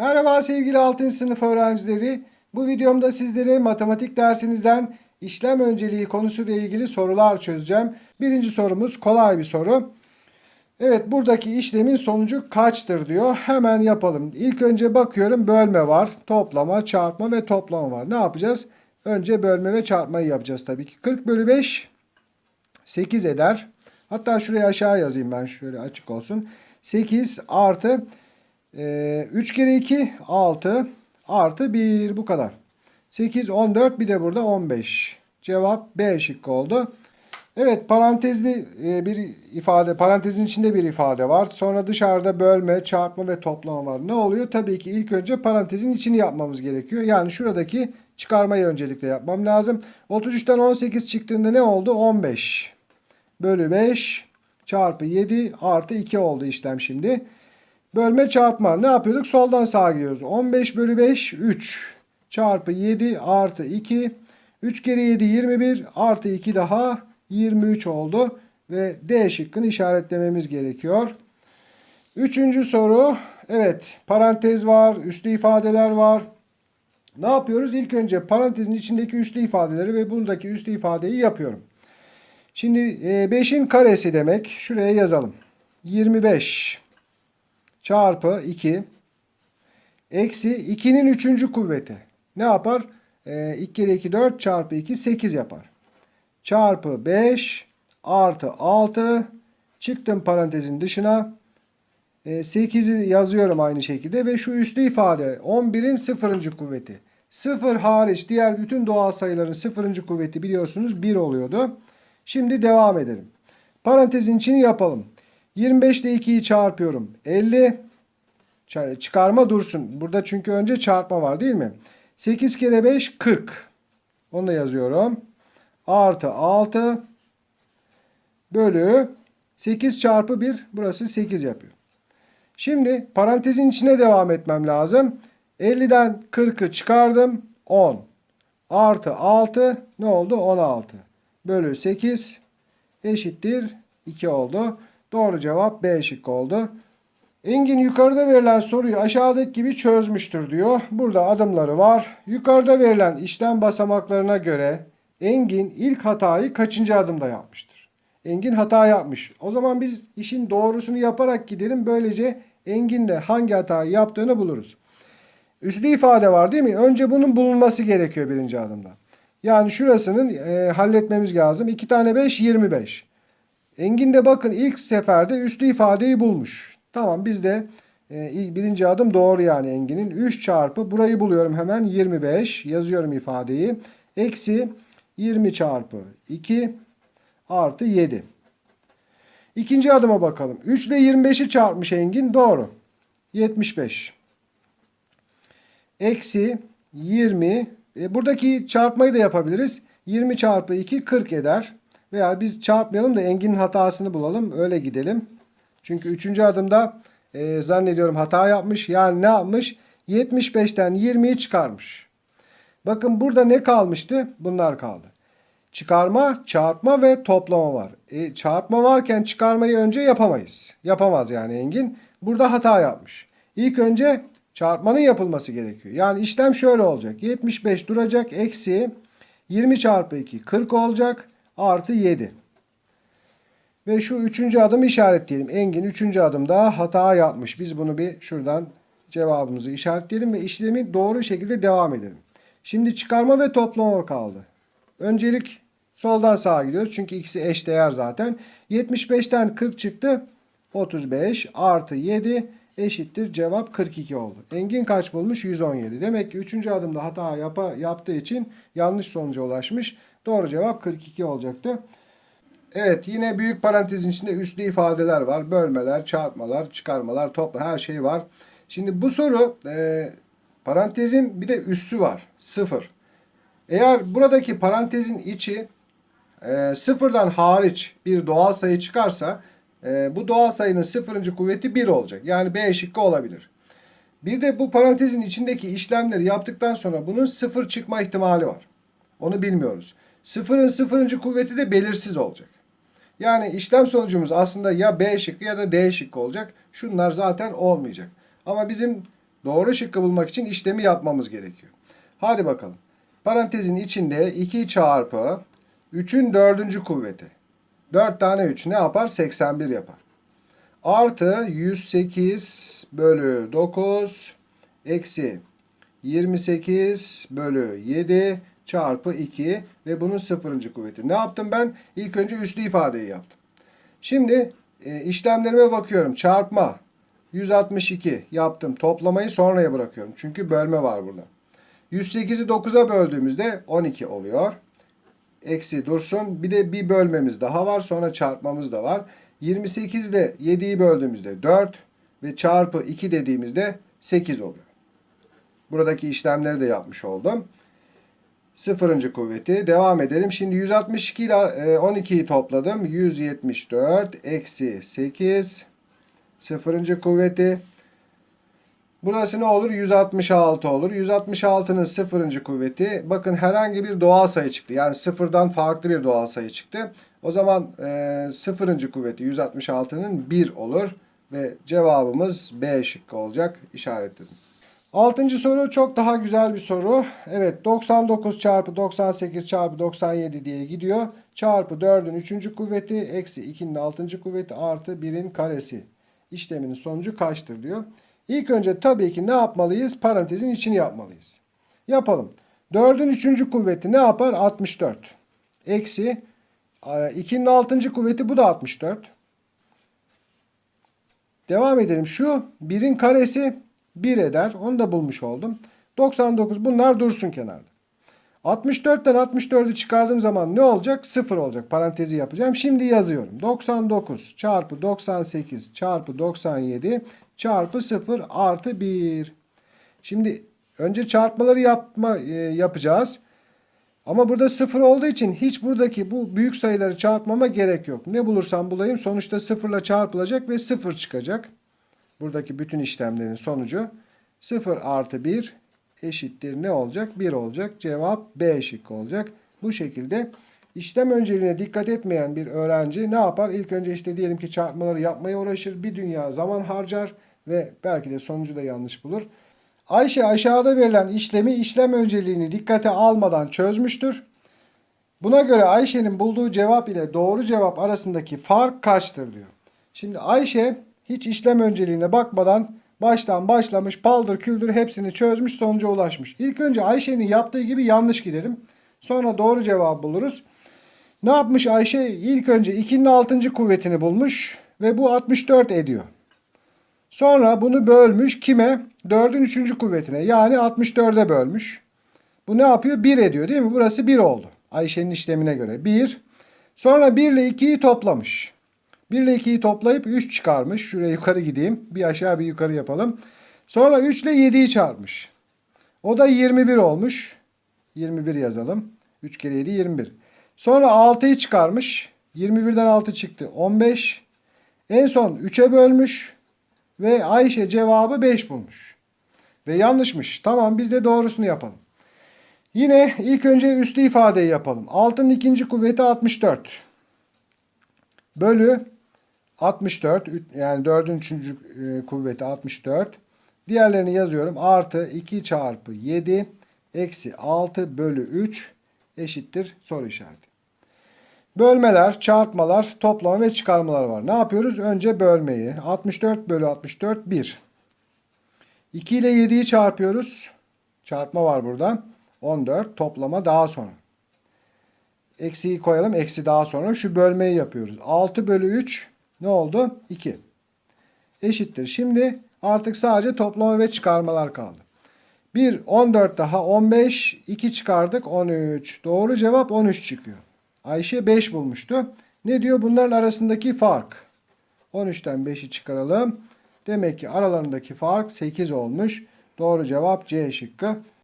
Merhaba sevgili 6. sınıf öğrencileri. Bu videomda sizlere matematik dersinizden işlem önceliği konusuyla ilgili sorular çözeceğim. Birinci sorumuz kolay bir soru. Evet buradaki işlemin sonucu kaçtır diyor. Hemen yapalım. İlk önce bakıyorum bölme var, toplama, çarpma ve toplama var. Ne yapacağız? Önce bölme ve çarpmayı yapacağız tabii ki. 40 bölü 5 8 eder. Hatta şuraya aşağı yazayım ben şöyle açık olsun. 8 artı e, 3 kere 2 6 artı 1 bu kadar. 8 14 bir de burada 15. Cevap B şıkkı oldu. Evet parantezli e, bir ifade parantezin içinde bir ifade var. Sonra dışarıda bölme, çarpma ve toplama var. Ne oluyor? Tabii ki ilk önce parantezin içini yapmamız gerekiyor. Yani şuradaki çıkarmayı öncelikle yapmam lazım. 33'ten 18 çıktığında ne oldu? 15 bölü 5 çarpı 7 artı 2 oldu işlem şimdi. Bölme çarpma ne yapıyorduk? Soldan sağa gidiyoruz. 15 bölü 5 3 çarpı 7 artı 2 3 kere 7 21 artı 2 daha 23 oldu. Ve D şıkkını işaretlememiz gerekiyor. Üçüncü soru. Evet parantez var, üslü ifadeler var. Ne yapıyoruz? İlk önce parantezin içindeki üslü ifadeleri ve buradaki üslü ifadeyi yapıyorum. Şimdi 5'in karesi demek. Şuraya yazalım. 25 çarpı 2 eksi 2'nin 3. kuvveti. Ne yapar? E, 2 kere 2 4 çarpı 2 8 yapar. Çarpı 5 artı 6 çıktım parantezin dışına. E, 8'i yazıyorum aynı şekilde ve şu üslü ifade 11'in 0. kuvveti. 0 hariç diğer bütün doğal sayıların 0. kuvveti biliyorsunuz 1 oluyordu. Şimdi devam edelim. Parantezin içini yapalım. 25 ile 2'yi çarpıyorum. 50 çıkarma dursun. Burada çünkü önce çarpma var değil mi? 8 kere 5 40. Onu da yazıyorum. Artı 6 bölü 8 çarpı 1 burası 8 yapıyor. Şimdi parantezin içine devam etmem lazım. 50'den 40'ı çıkardım. 10 artı 6 ne oldu? 16 bölü 8 eşittir 2 oldu. Doğru cevap B şıkkı oldu. Engin yukarıda verilen soruyu aşağıdaki gibi çözmüştür diyor. Burada adımları var. Yukarıda verilen işlem basamaklarına göre Engin ilk hatayı kaçıncı adımda yapmıştır? Engin hata yapmış. O zaman biz işin doğrusunu yaparak gidelim. Böylece Engin de hangi hatayı yaptığını buluruz. Üslü ifade var değil mi? Önce bunun bulunması gerekiyor birinci adımda. Yani şurasının e, halletmemiz lazım. 2 tane 5 25. Engin de bakın ilk seferde üslü ifadeyi bulmuş. Tamam biz de e, birinci adım doğru yani Engin'in. 3 çarpı burayı buluyorum hemen 25 yazıyorum ifadeyi. Eksi 20 çarpı 2 artı 7. İkinci adıma bakalım. 3 ile 25'i çarpmış Engin doğru. 75. Eksi 20 e, buradaki çarpmayı da yapabiliriz. 20 çarpı 2 40 eder. Veya biz çarpmayalım da Engin'in hatasını bulalım. Öyle gidelim. Çünkü 3. adımda e, zannediyorum hata yapmış. Yani ne yapmış? 75'ten 20'yi çıkarmış. Bakın burada ne kalmıştı? Bunlar kaldı. Çıkarma, çarpma ve toplama var. E, çarpma varken çıkarmayı önce yapamayız. Yapamaz yani Engin. Burada hata yapmış. İlk önce çarpmanın yapılması gerekiyor. Yani işlem şöyle olacak. 75 duracak. Eksi 20 çarpı 2 40 olacak. Artı 7. Ve şu üçüncü adım işaretleyelim. Engin üçüncü adımda hata yapmış. Biz bunu bir şuradan cevabımızı işaretleyelim ve işlemi doğru şekilde devam edelim. Şimdi çıkarma ve toplama kaldı. Öncelik soldan sağa gidiyoruz. Çünkü ikisi eş değer zaten. 75'ten 40 çıktı. 35 artı 7 eşittir. Cevap 42 oldu. Engin kaç bulmuş? 117. Demek ki 3. adımda hata yapa, yaptığı için yanlış sonuca ulaşmış. Doğru cevap 42 olacaktı. Evet yine büyük parantezin içinde üslü ifadeler var. Bölmeler, çarpmalar, çıkarmalar, topla her şey var. Şimdi bu soru e, parantezin bir de üssü var. Sıfır. Eğer buradaki parantezin içi e, sıfırdan hariç bir doğal sayı çıkarsa e, bu doğal sayının sıfırıncı kuvveti 1 olacak. Yani B şıkkı olabilir. Bir de bu parantezin içindeki işlemleri yaptıktan sonra bunun sıfır çıkma ihtimali var. Onu bilmiyoruz. Sıfırın sıfırıncı kuvveti de belirsiz olacak. Yani işlem sonucumuz aslında ya B şıkkı ya da D şıkkı olacak. Şunlar zaten olmayacak. Ama bizim Doğru şıkkı bulmak için işlemi yapmamız gerekiyor. Hadi bakalım. Parantezin içinde 2 çarpı 3'ün dördüncü kuvveti. 4 tane 3 ne yapar? 81 yapar. Artı 108 bölü 9 eksi 28 bölü 7 çarpı 2 ve bunun sıfırıncı kuvveti. Ne yaptım ben? İlk önce üslü ifadeyi yaptım. Şimdi e, işlemlerime bakıyorum. Çarpma 162 yaptım. Toplamayı sonraya bırakıyorum. Çünkü bölme var burada. 108'i 9'a böldüğümüzde 12 oluyor. Eksi dursun. Bir de bir bölmemiz daha var. Sonra çarpmamız da var. 28 ile 7'yi böldüğümüzde 4 ve çarpı 2 dediğimizde 8 oluyor. Buradaki işlemleri de yapmış oldum. Sıfırıncı kuvveti. Devam edelim. Şimdi 162 ile e, 12'yi topladım. 174 eksi 8 sıfırıncı kuvveti. Burası ne olur? 166 olur. 166'nın sıfırıncı kuvveti. Bakın herhangi bir doğal sayı çıktı. Yani sıfırdan farklı bir doğal sayı çıktı. O zaman e, sıfırıncı kuvveti 166'nın 1 olur. Ve cevabımız B şıkkı olacak. İşaretledim. Altıncı soru çok daha güzel bir soru. Evet 99 çarpı 98 çarpı 97 diye gidiyor. Çarpı 4'ün 3. kuvveti eksi 2'nin 6. kuvveti artı 1'in karesi. İşleminin sonucu kaçtır diyor. İlk önce tabii ki ne yapmalıyız? Parantezin içini yapmalıyız. Yapalım. 4'ün 3. kuvveti ne yapar? 64. Eksi 2'nin 6. kuvveti bu da 64. Devam edelim. Şu 1'in karesi 1 eder. Onu da bulmuş oldum. 99 bunlar dursun kenarda. 64'ten 64'ü çıkardığım zaman ne olacak? 0 olacak. Parantezi yapacağım. Şimdi yazıyorum. 99 çarpı 98 çarpı 97 çarpı 0 artı 1. Şimdi önce çarpmaları yapma e, yapacağız. Ama burada 0 olduğu için hiç buradaki bu büyük sayıları çarpmama gerek yok. Ne bulursam bulayım sonuçta 0 ile çarpılacak ve 0 çıkacak. Buradaki bütün işlemlerin sonucu 0 artı 1 eşittir ne olacak? 1 olacak. Cevap B şıkkı olacak. Bu şekilde işlem önceliğine dikkat etmeyen bir öğrenci ne yapar? İlk önce işte diyelim ki çarpmaları yapmaya uğraşır. Bir dünya zaman harcar ve belki de sonucu da yanlış bulur. Ayşe aşağıda verilen işlemi işlem önceliğini dikkate almadan çözmüştür. Buna göre Ayşe'nin bulduğu cevap ile doğru cevap arasındaki fark kaçtır diyor. Şimdi Ayşe hiç işlem önceliğine bakmadan baştan başlamış paldır küldür hepsini çözmüş sonuca ulaşmış. İlk önce Ayşe'nin yaptığı gibi yanlış gidelim. Sonra doğru cevap buluruz. Ne yapmış Ayşe? İlk önce 2'nin 6. kuvvetini bulmuş ve bu 64 ediyor. Sonra bunu bölmüş kime? 4'ün 3. kuvvetine yani 64'e bölmüş. Bu ne yapıyor? 1 ediyor değil mi? Burası 1 oldu. Ayşe'nin işlemine göre 1. Sonra 1 ile 2'yi toplamış. 1 ile 2'yi toplayıp 3 çıkarmış. Şuraya yukarı gideyim. Bir aşağı bir yukarı yapalım. Sonra 3 ile 7'yi çarpmış. O da 21 olmuş. 21 yazalım. 3 kere 7 21. Sonra 6'yı çıkarmış. 21'den 6 çıktı. 15. En son 3'e bölmüş. Ve Ayşe cevabı 5 bulmuş. Ve yanlışmış. Tamam biz de doğrusunu yapalım. Yine ilk önce üslü ifadeyi yapalım. 6'nın ikinci kuvveti 64. Bölü 64 yani 4'ün 3. kuvveti 64. Diğerlerini yazıyorum. Artı 2 çarpı 7 eksi 6 bölü 3 eşittir soru işareti. Bölmeler, çarpmalar, toplama ve çıkarmalar var. Ne yapıyoruz? Önce bölmeyi. 64 bölü 64 1. 2 ile 7'yi çarpıyoruz. Çarpma var burada. 14. Toplama daha sonra. Eksiyi koyalım. Eksi daha sonra. Şu bölmeyi yapıyoruz. 6 bölü 3 ne oldu? 2. Eşittir. Şimdi artık sadece toplama ve çıkarmalar kaldı. 1, 14 daha 15, 2 çıkardık 13. Doğru cevap 13 çıkıyor. Ayşe 5 bulmuştu. Ne diyor? Bunların arasındaki fark. 13'ten 5'i çıkaralım. Demek ki aralarındaki fark 8 olmuş. Doğru cevap C şıkkı.